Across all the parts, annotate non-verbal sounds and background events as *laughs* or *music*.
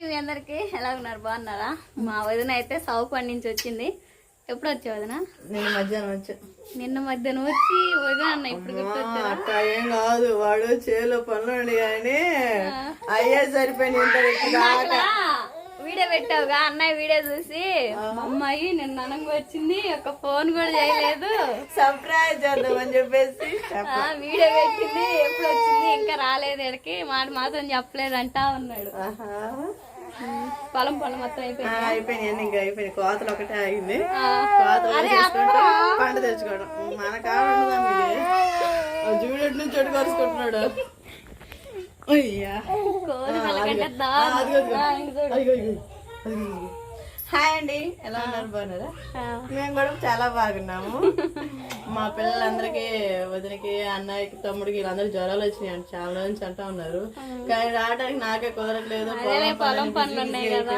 మీ అందరికి ఎలా ఉన్నారు? బాగున్నారా? మా వదిన అయితే సాగు పండి నుంచి వచ్చింది. ఎప్పుడు వచ్చావు వదిన? నేను మధ్యాహ్నం వచ్చా. నిన్న మధ్యాహ్నం వచ్చి వదిన అన్న ఇప్పుడు అట్లా ఏం కాదు. వాడు చేలో పనులు కానీ అయ్యే దాకా వీడియో పెట్టావుగా? అన్నయ్య వీడియో చూసి అమ్మాయి నిన్న అనంగా వచ్చింది. ఒక ఫోన్ కూడా చేయలేదు. సర్ప్రైజ్ చేద్దామని చెప్పేసి ఆ, వీడియో పెట్టింది. ఎప్పుడు వచ్చింది? ఇంకా రాలేదు ఇక్కడికి. మాట మాత్రం చెప్పలేదంటా ఉన్నాడు. పొలం పొలం మొత్తం అయిపోయింది అయిపోయినాయి అన్ని ఇంకా అయిపోయినాయి. కోతలు ఒకటే ఆ, కోతలు పంట తెచ్చుకోవడం. మన కావాలదా మీది? జూడెట్ నుంచి చెడు. కరుచుకుంటున్నాడు అయ్యా. హాయ్ అండి. ఎలా ఉన్నారు? బాగున్నారా? మేము కూడా చాలా బాగున్నాము. *laughs* మా పిల్లలందరికీ వదినకి అన్నయ్యకి తమ్ముడికి వీళ్ళందరూ జ్వరాలు వచ్చినాయి చాలా నుంచి అంటా ఉన్నారు. కానీ రావడానికి నాకే కుదరట్లేదు. పొలం పనులు ఉన్నాయి కదా.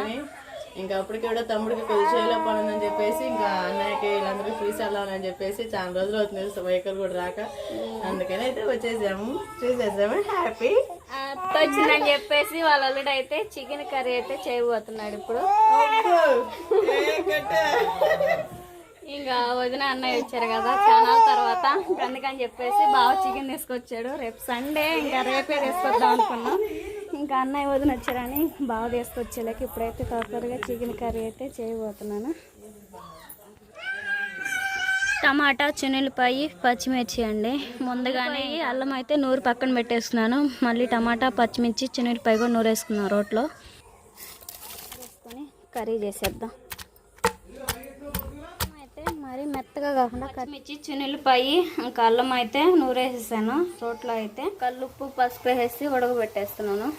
ఇంకా అప్పటికి కూడా తమ్ముడికి కొద్ది ఉందని చెప్పేసి ఇంకా అన్నయ్యకి వీళ్ళందరికీ చూసి వెళ్ళాలని చెప్పేసి చాలా రోజులు అవుతుంది వెహికల్ కూడా రాక. అందుకని అయితే వచ్చేసాము. చూసేసాము హ్యాపీ వచ్చిందని చెప్పేసి వాళ్ళ అల్లుడు అయితే చికెన్ కర్రీ అయితే చేయబోతున్నాడు ఇప్పుడు. ఇంకా వదిన అన్నయ్య వచ్చారు కదా చాలా తర్వాత. అందుకని చెప్పేసి బాగా చికెన్ తీసుకొచ్చాడు. రేపు సండే ఇంకా రేపే తీసుకొద్దాం అనుకున్నాం. ఇంకా అన్నయ్య వదిన వచ్చారని బాగా తీసుకొచ్చేలేక ఇప్పుడైతే త్వరగా చికెన్ కర్రీ అయితే చేయబోతున్నాను. టమాటా చున్నులపాయి పచ్చిమిర్చి అండి. ముందుగానే అల్లం అయితే నూరు పక్కన పెట్టేస్తున్నాను. మళ్ళీ టమాటా పచ్చిమిర్చి చున్నులపాయి కూడా నూరేసుకున్నాను రోట్లో. వేసుకొని కర్రీ చేసేద్దాం. అయితే మరి మెత్తగా కాకుండా పచ్చిమిర్చి చున్నులపాయి ఇంకా అల్లం అయితే నూరేసేసాను. రోట్లో అయితే కల్లుప్పు పసుపు వేసి ఉడకబెట్టేస్తున్నాను.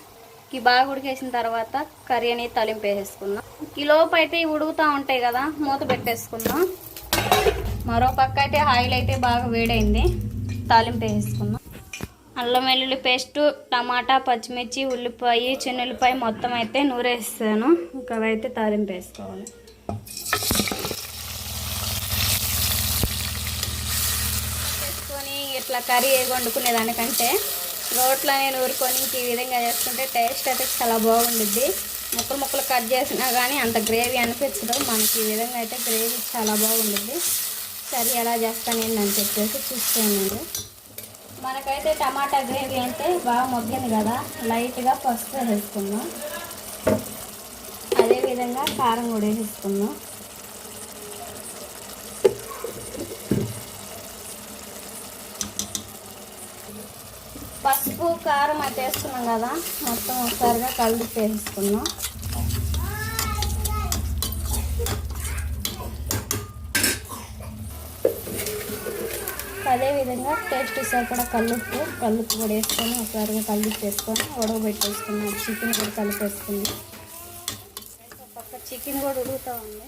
ఈ బాగా ఉడికేసిన తర్వాత కర్రీ అనేది తలింపు వేసేసుకుందాం. ఈ అయితే ఉడుకుతూ ఉంటాయి కదా మూత పెట్టేసుకుందాం. మరో పక్క అయితే ఆయిల్ అయితే బాగా వేడైంది తాలింపు వేసుకుందాం అల్లం వెల్లుల్లి పేస్ట్ టమాటా పచ్చిమిర్చి ఉల్లిపాయ చిన్నుల్లిపాయ మొత్తం అయితే నూరేస్తాను ఇంకా అవైతే తాలింపు వేసుకోవాలి. వేసుకొని ఇట్లా కర్రీ వండుకునే దానికంటే రోట్లోనే నేను ఇంక ఈ విధంగా చేసుకుంటే టేస్ట్ అయితే చాలా బాగుండుద్ది. ముక్కలు ముక్కలు కట్ చేసినా కానీ అంత గ్రేవీ అనిపించదు. మనకి ఈ విధంగా అయితే గ్రేవీ చాలా బాగుండుద్ది. సరే ఎలా అని చెప్పేసి చూస్తాను మనకైతే టమాటా గ్రేవీ అంటే బాగా మొగ్గింది కదా. లైట్గా పసుపు వేసుకుందాం. అదేవిధంగా కారం కూడా వేసుకుందాం. పసుపు కారం అయితే వేసుకున్నాం కదా మొత్తం ఒకసారిగా కలిపి వేసుకుందాం అదేవిధంగా టేస్ట్ సరిపడా కల్లుప్పు కల్లుప్పు కూడా వేసుకొని ఒకసారిగా కలిపి వేసుకొని ఉడకబెట్టేసుకున్నాం చికెన్ కూడా కలిపేసుకుంది. ఒక పక్క చికెన్ కూడా ఉడుకుతూ ఉంది.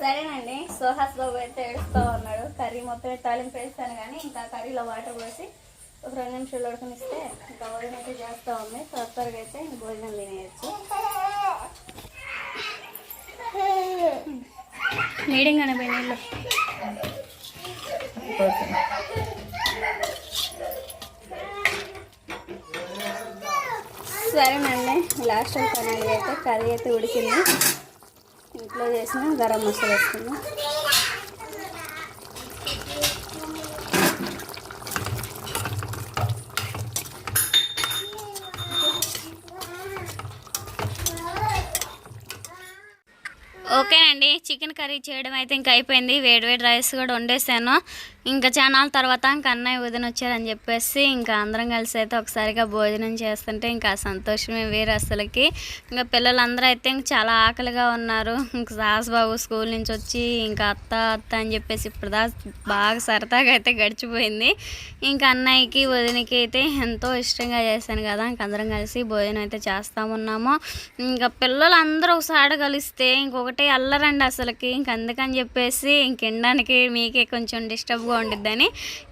సరేనండి. సుహాస్ బాబు అయితే ఏడుస్తూ ఉన్నాడు. కర్రీ మొత్తం తాలింపు వేస్తాను కానీ ఇంకా కర్రీలో వాటర్ పోసి ఒక రెండు నిమిషాలు ఉడకనిస్తే ఇంకా భోజనం అయితే చేస్తూ ఉంది. త్వర త్వరగా అయితే భోజనం తినేయచ్చు. మీడియం కానీ పోయి నీళ్ళు సరేనండి లాస్ట్ కర్రీ అయితే కర్రీ అయితే ఉడికింది. ఇంట్లో చేసిన గరం మసాలా వేసుకున్నాం ఓకేనండి. చికెన్ కర్రీ చేయడం అయితే ఇంకా అయిపోయింది. వేడి వేడి రైస్ కూడా వండేసాను. ఇంకా చానాల తర్వాత ఇంకా అన్నయ్య వదిన వచ్చారని చెప్పేసి ఇంకా అందరం కలిసి అయితే ఒకసారిగా భోజనం చేస్తుంటే ఇంకా సంతోషమే వేరు అసలుకి. ఇంకా పిల్లలందరూ అయితే ఇంక చాలా ఆకలిగా ఉన్నారు. ఇంకా సాస్ బాబు స్కూల్ నుంచి వచ్చి ఇంకా అత్త అత్త అని చెప్పేసి ఇప్పుడు బాగా సరదాగా అయితే గడిచిపోయింది. ఇంకా అన్నయ్యకి వదినకి అయితే ఎంతో ఇష్టంగా చేశాను కదా. ఇంక అందరం కలిసి భోజనం అయితే చేస్తా ఉన్నాము. ఇంకా పిల్లలందరూ ఒకసారి కలిస్తే ఇంకొకటే అల్లరండి అసలుకి. ఇంక అందుకని చెప్పేసి ఇంక మీకే కొంచెం డిస్టర్బ్గా ఉండిద్దని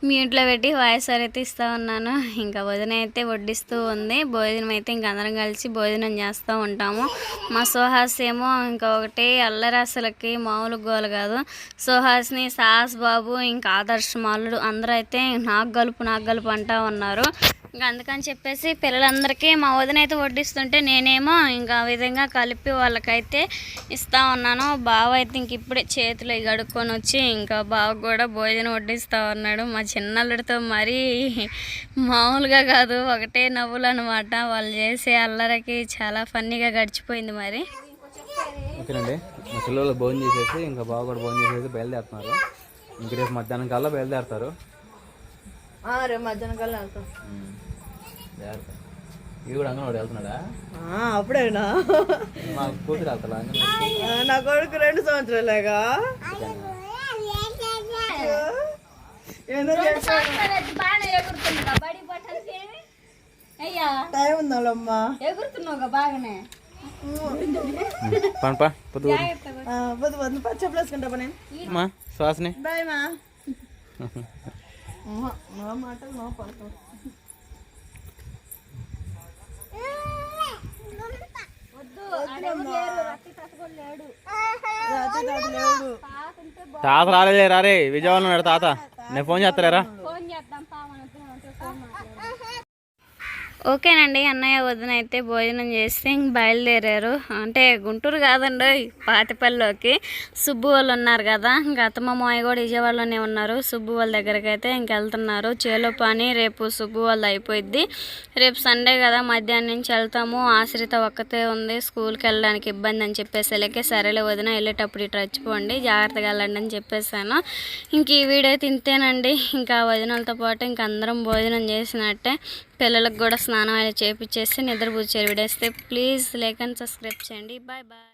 మీ ఇంట్లో పెట్టి వాయిస్ అయితే ఇస్తూ ఉన్నాను. ఇంకా భోజనం అయితే వడ్డిస్తూ ఉంది. భోజనం అయితే ఇంక అందరం కలిసి భోజనం చేస్తూ ఉంటాము. మా సుహాస్ ఏమో ఇంకా ఒకటి అల్లరి అసలుకి మామూలు గోల కాదు. సుహాస్ని సాహస్ బాబు ఇంకా ఆదర్శ్ మాలుడు అందరూ అయితే నాకు గలుపు నాకు గలుపు అంటా ఉన్నారు. ఇంకా అందుకని చెప్పేసి పిల్లలందరికీ మా వదిన అయితే వడ్డిస్తుంటే నేనేమో ఇంకా విధంగా కలిపి వాళ్ళకైతే ఇస్తా ఉన్నాను బావ అయితే ఇంక ఇప్పుడే చేతులు ఇవి కడుక్కొని వచ్చి ఇంకా బావ కూడా భోజనం వడ్డిస్తా ఉన్నాడు. మా చిన్నల్లుడితో మరీ మామూలుగా కాదు ఒకటే నవ్వులు అనమాట వాళ్ళు చేసే అల్లరికి చాలా ఫన్నీగా గడిచిపోయింది మరి. ఓకేనండి. మా పిల్లలు భోజనం చేసేసి ఇంకా బావ కూడా భోజనం చేసేసి బయలుదేరుతున్నారు. ఇంక రేపు మధ్యాహ్నం కల్లా బయలుదేరుతారు. ఆ, రేపు మధ్యాహ్నం కల్లా వెళ్తాం. ఇది కూడా అంగన్వాడి వెళ్తున్నాడా? ఆ, అప్పుడేనా? మా కూతురు నా కొడుకు రెండు సంవత్సరాలేగా? టైం ఉందాలమ్మా ఎగురుతున్నావు బాగానే? పనపా పొద్దు పొద్దు పొద్దు పచ్చి చెప్పులు వేసుకుంటా పని. మా శ్వాసని. బాయ్ మా. *laughs* అమ్మ, నా మాటలు తాత రాలేదే రారే. విజయవాడలో ఉన్నాడు తాత. నేను ఫోన్ చేస్తారా ఓకేనండి అన్నయ్య వదిన అయితే భోజనం చేసి ఇంక బయలుదేరారు. అంటే గుంటూరు కాదండి పాతిపల్లిలోకి. సుబ్బు వాళ్ళు ఉన్నారు కదా ఇంకా అత్తమ్మ మాయ కూడా విజయవాడలోనే ఉన్నారు. సుబ్బు వాళ్ళ దగ్గరికి అయితే ఇంకెళ్తున్నారు చేలో పని రేపు సుబ్బు వాళ్ళు అయిపోయిద్ది. రేపు సండే కదా మధ్యాహ్నం నుంచి వెళ్తాము. ఆశ్రిత ఒక్కతే ఉంది స్కూల్కి వెళ్ళడానికి ఇబ్బంది అని చెప్పేసి వెళ్ళకే సరేలే వదిన వెళ్ళేటప్పుడు ఇటు రచ్చిపోండి జాగ్రత్తగా వెళ్ళండి అని చెప్పేసాను. ఇంక ఈ వీడియో తింతేనండి ఇంకా వదినలతో పాటు ఇంక అందరం భోజనం చేసినట్టే పిల్లలకు కూడా స్నానం అది చేపించేసి చేరు విడేస్తే ప్లీజ్ లైక్ అండ్ సబ్స్క్రైబ్ చేయండి. Bye bye.